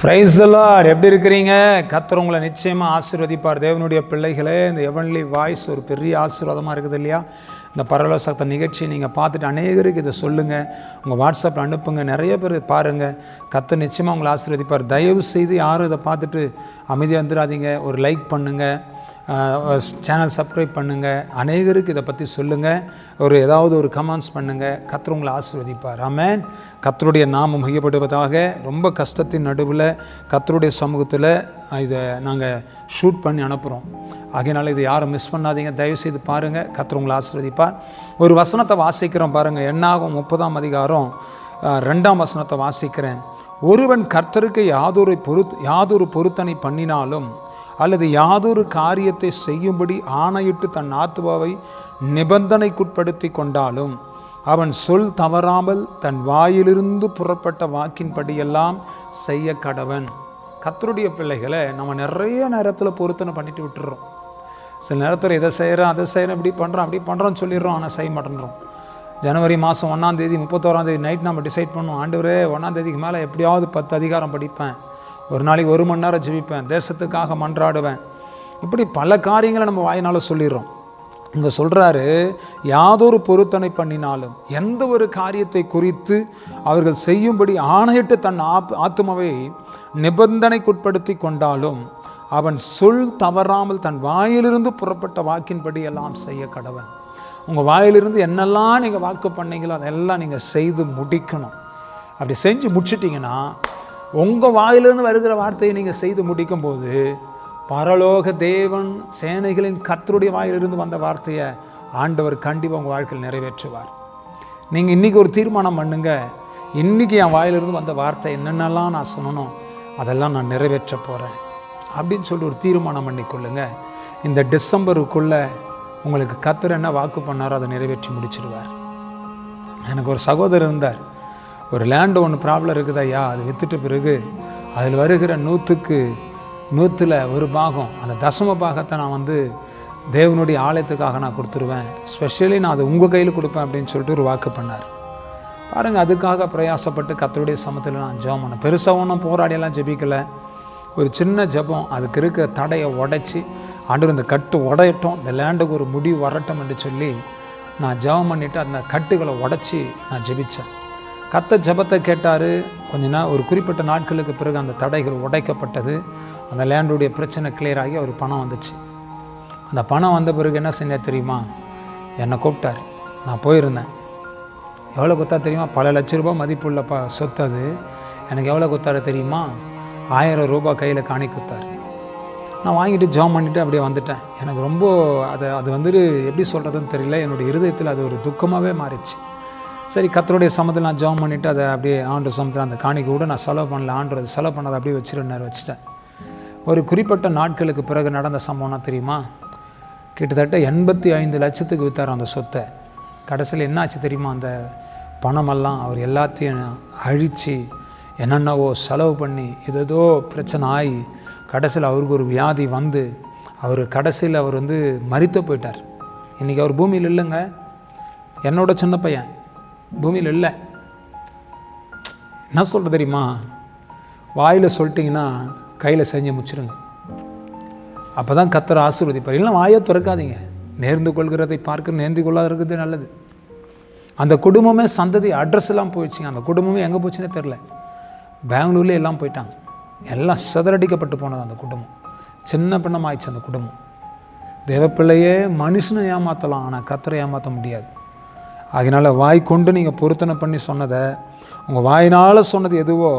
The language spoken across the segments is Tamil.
பிரைஸ் லார்ட் எப்படி இருக்கிறீங்க? கத்தர் உங்களை நிச்சயமாக ஆசீர்வதிப்பார். தேவனுடைய பிள்ளைகளே இந்த எவன்லி வாய்ஸ் ஒரு பெரிய ஆசீர்வாதமாக இருக்குது இல்லையா? இந்த பரவல நிகழ்ச்சியை நீங்கள் பார்த்துட்டு அநேகருக்கு இதை சொல்லுங்கள் உங்கள் வாட்ஸ்அப்பில் அனுப்புங்க. நிறைய பேர் பாருங்கள் கத்தர் நிச்சயமாக உங்களை ஆசீர்வதிப்பார். தயவு செய்து யாரும் இதை பார்த்துட்டு அமைதியாக வந்துடாதீங்க ஒரு லைக் பண்ணுங்கள் சேனல் சப்ஸ்கிரைப் பண்ணுங்கள் அநேகருக்கு இதை பற்றி சொல்லுங்கள் ஒரு ஏதாவது ஒரு கமெண்ட்ஸ் பண்ணுங்கள் கத்தர் உங்களை ஆசீர்வதிப்பார். ஆமென். கத்தருடைய நாமம் மையப்படுவதாக ரொம்ப கஷ்டத்தின் நடுவில் கத்தருடைய சமூகத்தில் இதை நாங்கள் ஷூட் பண்ணி அனுப்புகிறோம் ஆகையினால இதை யாரும் மிஸ் பண்ணாதீங்க. தயவுசெய்து பாருங்கள் கத்தர் உங்களை ஆசீர்வதிப்பார். ஒரு வசனத்தை வாசிக்கிறோம் பாருங்கள் என்னாகும் முப்பதாம் அதிகாரம் ரெண்டாம் வசனத்தை வாசிக்கிறேன். ஒருவன் கர்த்தருக்கு யாதொரு பொருத் யாதொரு பொருத்தனை பண்ணினாலும் அல்லது யாதொரு காரியத்தை செய்யும்படி ஆணையிட்டு தன் ஆத்துவாவை நிபந்தனைக்குட்படுத்தி கொண்டாலும் அவன் சொல் தவறாமல் தன் வாயிலிருந்து புறப்பட்ட வாக்கின்படியெல்லாம் செய்ய கடவன். கத்தருடைய பிள்ளைகளை நம்ம நிறைய நேரத்தில் பொருத்தனை பண்ணிட்டு விட்டுறோம். சில நேரத்தில் இதை செய்கிறேன் அதை செய்கிறேன் இப்படி பண்ணுறோம் அப்படி பண்ணுறோன்னு சொல்லிடுறோம் ஆனால் செய்ய மாட்டேன்றோம். ஜனவரி மாதம் ஒன்றாந்தேதி முப்பத்தோராந்தேதி நைட் நம்ம டிசைட் பண்ணோம் ஆண்டவரே ஒன்றாந்தேதிக்கு மேலே எப்படியாவது பத்து அதிகாரம் படிப்பேன். ஒரு நாளைக்கு ஒரு மணி நேரம் ஜெபிப்பேன் தேசத்துக்காக மன்றாடுவேன். இப்படி பல காரியங்களை நம்ம வாயினால் சொல்லிடுறோம். இங்கே சொல்கிறாரு யாதொரு பொருத்தனை பண்ணினாலும் எந்த ஒரு காரியத்தை குறித்து அவர்கள் செய்யும்படி ஆணையிட்டு தன் ஆப் ஆத்மாவை நிபந்தனைக்குட்படுத்தி கொண்டாலும் அவன் சொல் தவறாமல் தன் வாயிலிருந்து புறப்பட்ட வாக்கின்படி எல்லாம் செய்ய கடவன். உங்கள் வாயிலிருந்து என்னெல்லாம் நீங்கள் வாக்கு பண்ணீங்களோ அதெல்லாம் நீங்கள் செய்து முடிக்கணும். அப்படி செஞ்சு முடிச்சிட்டிங்கன்னா உங்கள் வாயிலிருந்து வருகிற வார்த்தையை நீங்கள் செய்து முடிக்கும் போது பரலோக தேவன் சேனைகளின் கத்தருடைய வாயிலிருந்து வந்த வார்த்தையை ஆண்டவர் கண்டிப்பாக உங்கள் வாழ்க்கையில் நிறைவேற்றுவார். நீங்கள் இன்றைக்கி ஒரு தீர்மானம் பண்ணுங்க. இன்றைக்கி என் வாயிலிருந்து வந்த வார்த்தை என்னென்னலாம் நான் சொன்னனோ அதெல்லாம் நான் நிறைவேற்ற போகிறேன் அப்படின்னு சொல்லி ஒரு தீர்மானம் பண்ணிக்கொள்ளுங்க இந்த டிசம்பருக்குள்ளே உங்களுக்கு கத்தர் என்ன வாக்கு பண்ணாரோ அதை நிறைவேற்றி முடிச்சிடுவார். எனக்கு ஒரு சகோதரர் இருந்தார். ஒரு லேண்டு ஒன்று ப்ராப்ளம் இருக்குது ஐயா அது விற்றுட்ட பிறகு அதில் வருகிற நூற்றுக்கு நூற்றில் ஒரு பாகம் அந்த தசம பாகத்தை நான் வந்து தேவனுடைய ஆலயத்துக்காக நான் கொடுத்துருவேன். ஸ்பெஷலி நான் அது உங்கள் கையில் கொடுப்பேன் அப்படின்னு சொல்லிட்டு ஒரு வாக்கு பண்ணார். பாருங்கள் அதுக்காக பிரயாசப்பட்டு கத்தருடைய சமத்தில் நான் ஜெபம் பண்ணேன். பெருசாக ஒன்றும் போராடியெல்லாம் ஜெபிக்கலை. ஒரு சின்ன ஜெபம் அதுக்கு இருக்கிற தடையை உடைச்சி ஆண்டு இந்த கட்டு உடையட்டும் இந்த லேண்டுக்கு ஒரு முடிவு வரட்டும் என்று சொல்லி நான் ஜெபம் பண்ணிவிட்டு அந்த கட்டுகளை உடச்சி நான் ஜெபித்தேன் கத்த ஜெபத்தை கேட்டார். கொஞ்ச நாள் ஒரு குறிப்பிட்ட நாட்களுக்கு பிறகு அந்த தடைகள் உடைக்கப்பட்டது. அந்த லேண்டுடைய பிரச்சனை கிளியர் ஆகி அவர் பணம் வந்துச்சு. அந்த பணம் வந்த பிறகு என்ன செஞ்சார் தெரியுமா? என்னை கூப்பிட்டார். நான் போயிருந்தேன். எவ்வளோ கொடுத்தா தெரியுமா? பல லட்ச ரூபாய் மதிப்புள்ள ப சொத்து அது. எனக்கு எவ்வளோ கொடுத்தாரு தெரியுமா? ஆயிரம் ரூபாய் கையில் காணி கொடுத்தாரு. நான் வாங்கிட்டு ஜாம் பண்ணிவிட்டு அப்படியே வந்துட்டேன். எனக்கு ரொம்ப அதை அது வந்துட்டு எப்படி சொல்கிறதுன்னு தெரியல. என்னுடைய இருதயத்தில் அது ஒரு துக்கமாகவே மாறிச்சு. சரி கத்தருடைய சமத்தில் நான் ஜாம் பண்ணிவிட்டு அதை அப்படியே ஆண்டு சமத்தில் அந்த காணிக்கை கூட நான் செலவு பண்ணல ஆண்டு செலவு பண்ணதை அப்படியே வச்சிருந்தார் வச்சுட்டேன். ஒரு குறிப்பிட்ட நாட்களுக்கு பிறகு நடந்த சம்பவம்னா தெரியுமா? கிட்டத்தட்ட எண்பத்தி ஐந்து லட்சத்துக்கு விற்றார் அந்த சொத்தை. கடைசியில் என்னாச்சு தெரியுமா? அந்த பணமெல்லாம் அவர் எல்லாத்தையும் அழித்து என்னென்னவோ செலவு பண்ணி ஏதேதோ பிரச்சனை ஆகி கடைசியில் அவருக்கு ஒரு வியாதி வந்து அவர் கடைசியில் அவர் வந்து மறித்து போயிட்டார். இன்றைக்கி அவர் பூமியில் இல்லைங்க. என்னோட சின்ன பையன். பூமியில் இல்லை என்ன சொல்கிறது தெரியுமா? வாயில் சொல்லிட்டிங்கன்னா கையில் செஞ்சு முடிச்சிருங்க. அப்போ தான் கத்துற ஆசீர்வதிப்பார். இல்லைன்னா வாயை திறக்காதீங்க. நேர்ந்து கொள்கிறதை பார்க்க நேர்ந்து கொள்ளாத இருக்கிறது நல்லது. அந்த குடும்பமே சந்ததி அட்ரஸ் எல்லாம் போயிடுச்சுங்க. அந்த குடும்பமே எங்கே போச்சுன்னே தெரில பெங்களூர்லேயே எல்லாம் போயிட்டாங்க. எல்லாம் சிதறடிக்கப்பட்டு போனது அந்த குடும்பம். சின்ன பின்னம் ஆயிடுச்சு அந்த குடும்பம். தேவப்பிள்ளையே மனுஷனை ஏமாற்றலாம் ஆனால் கத்தரை ஏமாற்ற முடியாது. அதனால் வாய் கொண்டு நீங்கள் பொருத்தனை பண்ணி சொன்னதை உங்கள் வாயினால் சொன்னது எதுவோ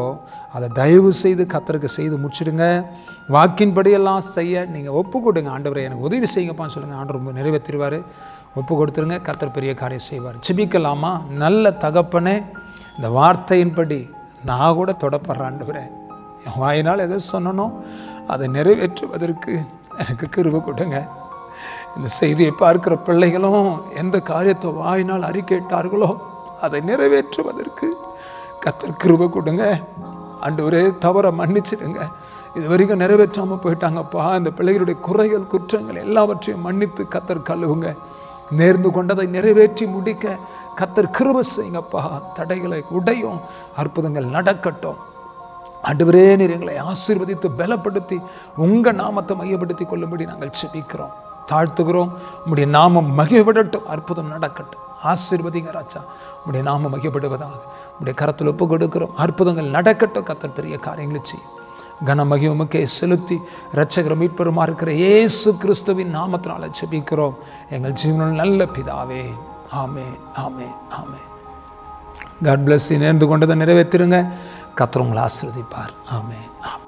அதை தயவு செய்து கத்தருக்கு செய்து முடிச்சிடுங்க. வாக்கின்படியெல்லாம் செய்ய நீங்கள் ஒப்பு கொடுங்க. ஆண்டவரை எனக்கு உதவி செய்யுங்கப்பான்னு சொல்லுங்கள் ஆண்டவர் ரொம்ப நிறைவேற்றிடுவார். ஒப்பு கொடுத்துருங்க. கத்தர் பெரிய காரியம் செய்வார். ஜெபிக்கலாமா? நல்ல தகப்பனே இந்த வார்த்தையின்படி நான் கூட தொடப்படுறேன். ஆண்டவரே என் வாயினால் எதை சொன்னனோ அதை நிறைவேற்றுவதற்கு எனக்கு கிருபை கொடுங்க. இந்த செய்தியை பார்க்கிற பிள்ளைகளும் எந்த காரியத்தை வாயினால் அறிக்கையிட்டார்களோ அதை நிறைவேற்றுவதற்கு கத்தர் கிருபை கொடுங்க. ஆண்டவரே தவற மன்னிச்சிடுங்க. இது வரைக்கும் நிறைவேற்றாமல் போயிட்டாங்கப்பா. இந்த பிள்ளைகளுடைய குறைகள் குற்றங்கள் எல்லாவற்றையும் மன்னித்து கத்தர் கழுவுங்க. நேர்ந்து கொண்டதை நிறைவேற்றி முடிக்க கத்தர் கிருப செய்யுங்கப்பா. தடைகளை உடையும் அற்புதங்கள் நடக்கட்டும். அடுவரே நீர் எங்களை ஆசீர்வதித்து பலப்படுத்தி உங்கள் நாமத்தை மையப்படுத்தி கொள்ளும்படி நாங்கள் செபிக்கிறோம். தாழ்த்துகிறோம். உம்முடைய நாமம் மகிழ்விடட்டும் அற்புதம் நடக்கட்டும். ஆசிர்வதிங்க ராஜா. உம்முடைய நாமம் மகிழ்ப்படுவதாக உம்முடைய கரத்தில் ஒப்பு கொடுக்கிறோம். அற்புதங்கள் நடக்கட்டும். கத்தர் பெரிய காரியங்களை செய்யும். கனமகி உமக்கே செலுத்தி இரட்சகர் மீட்பெருமா இருக்கிற இயேசு கிறிஸ்துவின் நாமத்தினால செபிக்கிறோம் எங்கள் ஜீவனில் நல்ல பிதாவே. ஆமே ஆமே ஆமே காட் பிளஸ் நேர்ந்து கொண்டதை நிறைவேற்றிருங்க. கத்தர் உங்களை ஆசீர்வதிப்பார். ஆமே ஆமே